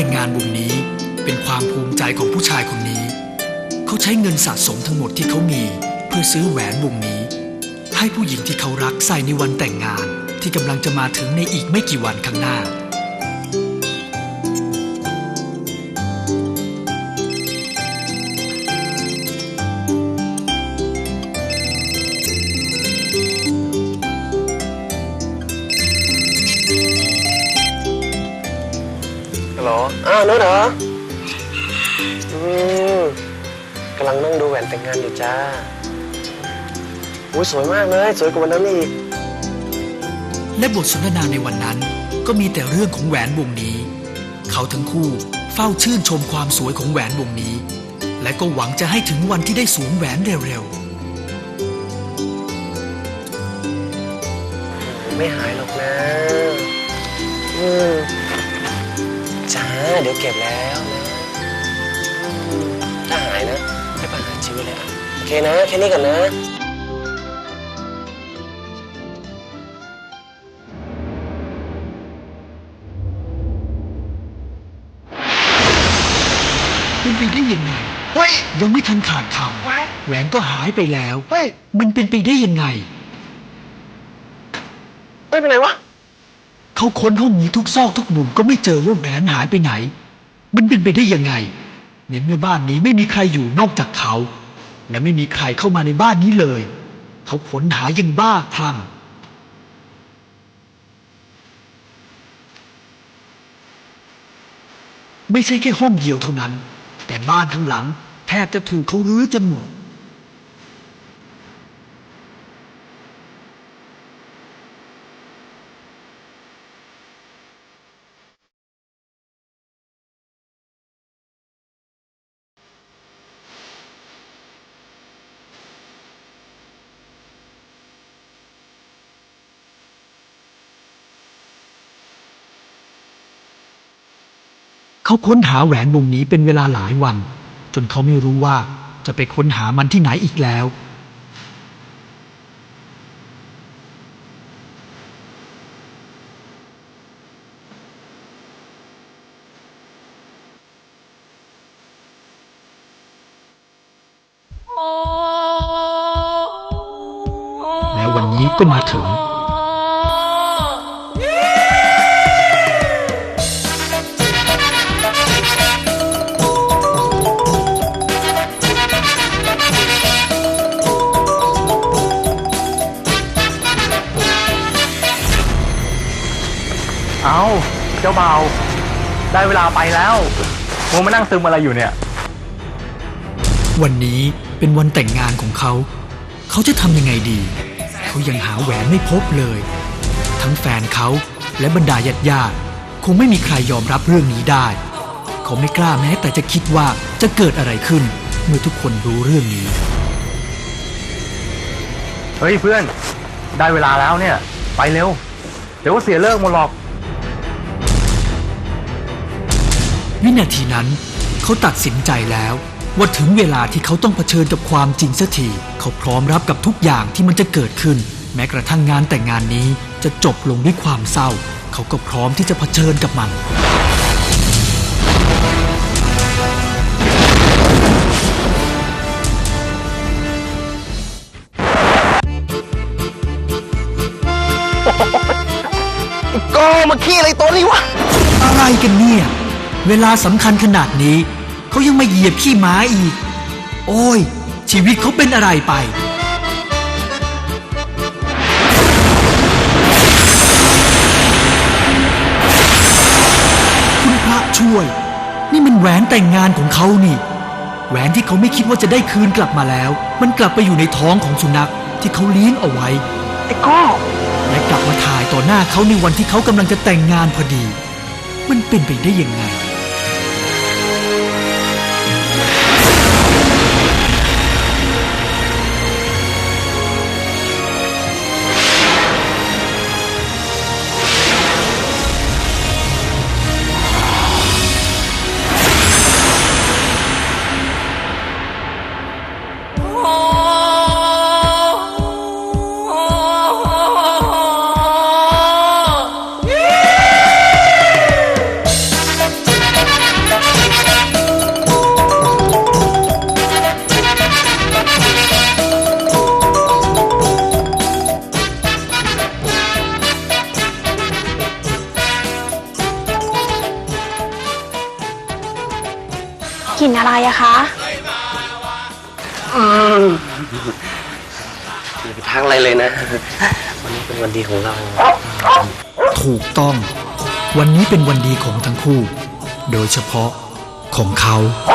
แต่งงานวงนี้เป็นความภูมิใจของผู้ชายคนนี้ เขาใช้เงินสะสมทั้งหมดที่เขามีเพื่อซื้อแหวนวงนี้ ให้ผู้หญิงที่เขารักใส่ในวันแต่งงานที่กำลังจะมาถึงในอีกไม่กี่วันข้างหน้า อ้าวนุชเหรอ อืมกำลังนั่งดูแหวนแต่งงานอยู่จ้าอุ้ยสวยมากเลย สวยกว่าวันนั้นอีก และบทสนทนาในวันนั้น ก็มีแต่เรื่องของแหวนวงนี้ เขาทั้งคู่เฝ้าชื่นชมความสวยของแหวนวงนี้ และก็หวังจะให้ถึงวันที่ได้สวมแหวนเร็วไม่หายหรอกนะ อืมจ้า เดี๋ยวเก็บแล้วนะอืมถ้าหายนะให้ประหารชีวิตเลยอะโอเคนะ แค่นี้ก่อนนะๆเป็นไปได้ยังไงเฮ้ยยังไม่ทันขาดคแหวนำแหวนก็หายไปแล้ว เฮ้ย มันเป็นไปได้ยังไง ไม่เป็นไรวะ เขาค้นห้องนี้ทุกซอกทุกมุมก็ไม่เจอว่าแหวนหายไปไหน มันเป็นไปได้ยังไงในเมื่อบ้านนี้ไม่มีใครอยู่นอกจากเขา และไม่มีใครเข้ามาในบ้านนี้เลย เขาค้นหาอยังบ้าคลั่งไม่ใช่แค่ห้องเดียวเท่านั้น แต่บ้านทั้งหลังแทบจะถูกเขารื้อจนหมด เขาค้นหาแหวนวงนี้เป็นเวลาหลายวัน จนเขาไม่รู้ว่าจะไปค้นหามันที่ไหนอีกแล้ว แล้ววันนี้ก็มาถึง เจ้าเบาวได้เวลาไปแล้วมัวมานั่งซึมอะไรอยู่เนี่ย วันนี้เป็นวันแต่งงานของเขา เขาจะทำยังไงดี เขายังหาแหวนไม่พบเลย ทั้งแฟนเขาและบรรดาญาติญาติๆคงไม่มีใครยอมรับเรื่องนี้ได้ เขาไม่กล้าแม้แต่จะคิดว่าจะเกิดอะไรขึ้น เมื่อทุกคนรู้เรื่องนี้ เฮ้ยเพื่อน ได้เวลาแล้วเนี่ย ไปเร็ว เดี๋ยวก็เสียเลิกหมดหรอก วินาทีนั้น เขาตัดสินใจแล้วว่าถึงเวลาที่เขาต้องเผชิญกับความจริงสักทีเขาพร้อมรับกับทุกอย่างที่มันจะเกิดขึ้น แม้กระทั่งงานแต่งงานนี้จะจบลงด้วยความเศร้า เขาก็พร้อมที่จะเผชิญกับมันก็มาขี้อะไรตัวนี้วะ อะไรกันเนี่ย เวลาสำคัญขนาดนี้ เขายังมาเหยียบขี้ม้าอีก โอ้ย ชีวิตเขาเป็นอะไรไป คุณพระช่วย นี่มันแหวนแต่งงานของเขานี่ แหวนที่เขาไม่คิดว่าจะได้คืนกลับมาแล้ว มันกลับไปอยู่ในท้องของสุนัขที่เขาเลี้ยงเอาไว้ไอ้ก้อและกลับมาถ่ายต่อหน้าเขาในวันที่เขากำลังจะแต่งงานพอดี มันเป็นไปได้ยังไง กลิ่นอะไรอะคะอย่าไปทักอะไรเลยนะ วันนี้เป็นวันดีของเรา ถูกต้อง วันนี้เป็นวันดีของทั้งคู่ โดยเฉพาะของเขาเ